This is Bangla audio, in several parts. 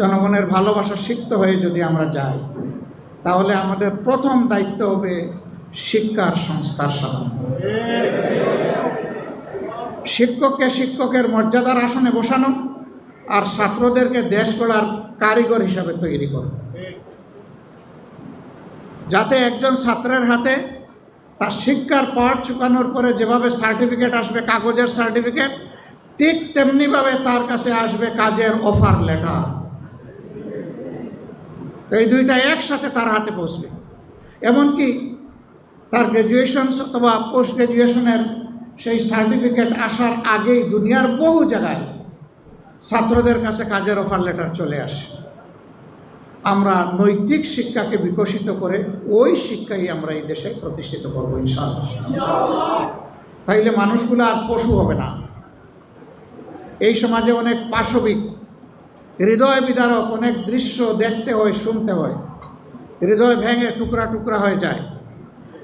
জনগণের ভালোবাসা সিক্ত হয়ে যদি আমরা যাই, তাহলে আমাদের প্রথম দায়িত্ব হবে শিক্ষার সংস্কার সাধন। শিক্ষককে শিক্ষকের মর্যাদার আসনে বসানো আর ছাত্রদেরকে দেশ গড়ার কারিগর হিসাবে তৈরি করা। যাতে একজন ছাত্রের হাতে তার শিক্ষার পাঠ চুকানোর পরে যেভাবে সার্টিফিকেট আসবে, কাগজের সার্টিফিকেট, ঠিক তেমনিভাবে তার কাছে আসবে কাজের অফার লেটার এই দুইটা একসাথে তার হাতে পৌঁছবে। এমনকি তার গ্র্যাজুয়েশন অথবা পোস্ট গ্র্যাজুয়েশনের সেই সার্টিফিকেট আসার আগেই দুনিয়ার বহু জায়গায় ছাত্রদের কাছে কাজের অফার লেটার চলে আসে। আমরা নৈতিক শিক্ষাকে বিকশিত করে ওই শিক্ষাই আমরা এই দেশে প্রতিষ্ঠিত করব ইনশাআল্লাহ। তাইলে মানুষগুলো আর পশু হবে না। এই সমাজে অনেক পাশবিক হৃদয় বিদারক, অনেক দৃশ্য দেখতে হয়, শুনতে হয়। হৃদয় ভেঙে টুকরা টুকরা হয়ে যায়।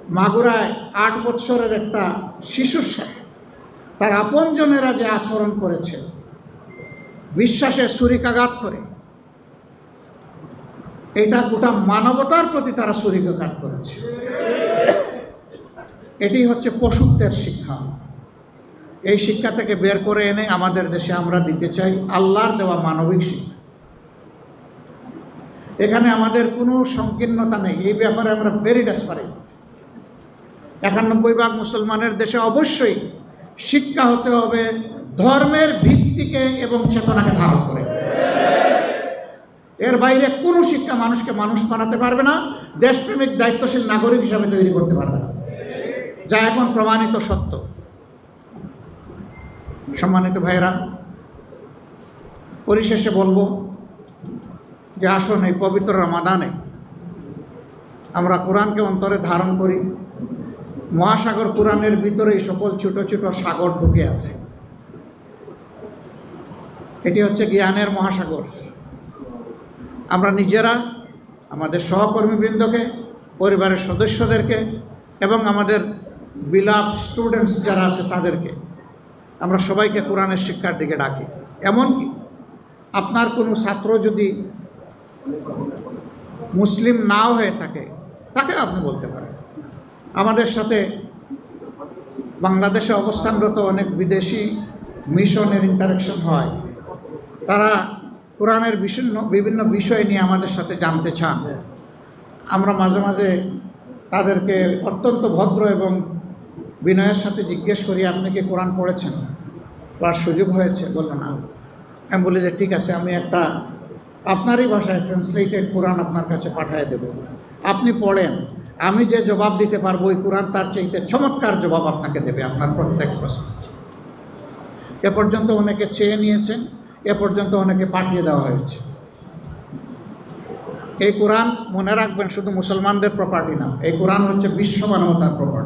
মাগুরায় আট বৎসরের একটা শিশুর সাথে তার আপনজনেরা যে আচরণ করেছে, বিশ্বাসে ছুরিকাঘাত করে, এটা গোটা মানবতার প্রতি তারা ছুরিকাঘাত করেছে। এটি হচ্ছে পশুত্বের শিক্ষা। এই শিক্ষা থেকে বের করে এনে আমাদের দেশে আমরা দিতে চাই আল্লাহর দেওয়া মানবিক শিক্ষা। এখানে আমাদের কোনো সংকীর্ণতা নেই, এই ব্যাপারে আমরা ভেরি ডেসপারেট একানব্বই ভাগ মুসলমানের দেশে অবশ্যই শিক্ষা হতে হবে ধর্মের ভিত্তিকে এবং চেতনাকে ধারণ করে। এর বাইরে কোনো শিক্ষা মানুষকে মানুষ বানাতে পারবে না, দেশপ্রেমিক দায়িত্বশীল নাগরিক হিসাবে তৈরি করতে পারবে না। যা এখন প্রমাণিত সত্য। সম্মানিত ভাইয়েরা, পরিশেষে বলব যে আসুন এই পবিত্র রমাদানে আমরা কোরআনকে অন্তরে ধারণ করি। মহাসাগর কোরআনের ভিতরে এই সকল ছোট ছোট সাগর ঢুকে আছে। এটি হচ্ছে জ্ঞানের মহাসাগর। আমরা নিজেরা, আমাদের সহকর্মীবৃন্দকে, পরিবারের সদস্যদেরকে এবং আমাদের বিলাপ স্টুডেন্টস যারা আছে তাদেরকে আমরা সবাইকে কোরআনের শিক্ষার দিকে ডাকি। এমনকি আপনার কোনো ছাত্র যদি মুসলিম নাও হয়ে থাকে তাকে আপনি বলতে পারেন। আমাদের সাথে বাংলাদেশে অবস্থানরত অনেক বিদেশি মিশনের ইন্টারাকশন হয়। তারা কোরআনের বিভিন্ন বিভিন্ন বিষয় নিয়ে আমাদের সাথে জানতে চান। আমরা মাঝে মাঝে তাদেরকে অত্যন্ত ভদ্র এবং বিনয়ের সাথে জিজ্ঞেস করি, আপনি কি কোরআন পড়েছেন? পড়ার সুযোগ হয়েছে। বলল, না। আমি বলি যে, ঠিক আছে, আমি একটা আপনারই ভাষায় ট্রান্সলেটেড কোরআন আপনার কাছে পাঠিয়ে দেব। আপনি পড়েন, আমি যে জবাব দিতে পারব, ওই কোরআন তার চাইতে চমৎকার জবাব আপনাকে দেবে, আপনার প্রত্যেক প্রশ্ন। এ পর্যন্ত অনেকে চেয়ে নিয়েছেন, এ পর্যন্ত অনেকে পাঠিয়ে দেওয়া হয়েছে। এই কোরআন মনে রাখবেন, শুধু মুসলমানদের প্রপার্টি না, এই কোরআন হচ্ছে বিশ্ব মানবতার প্রপার্টি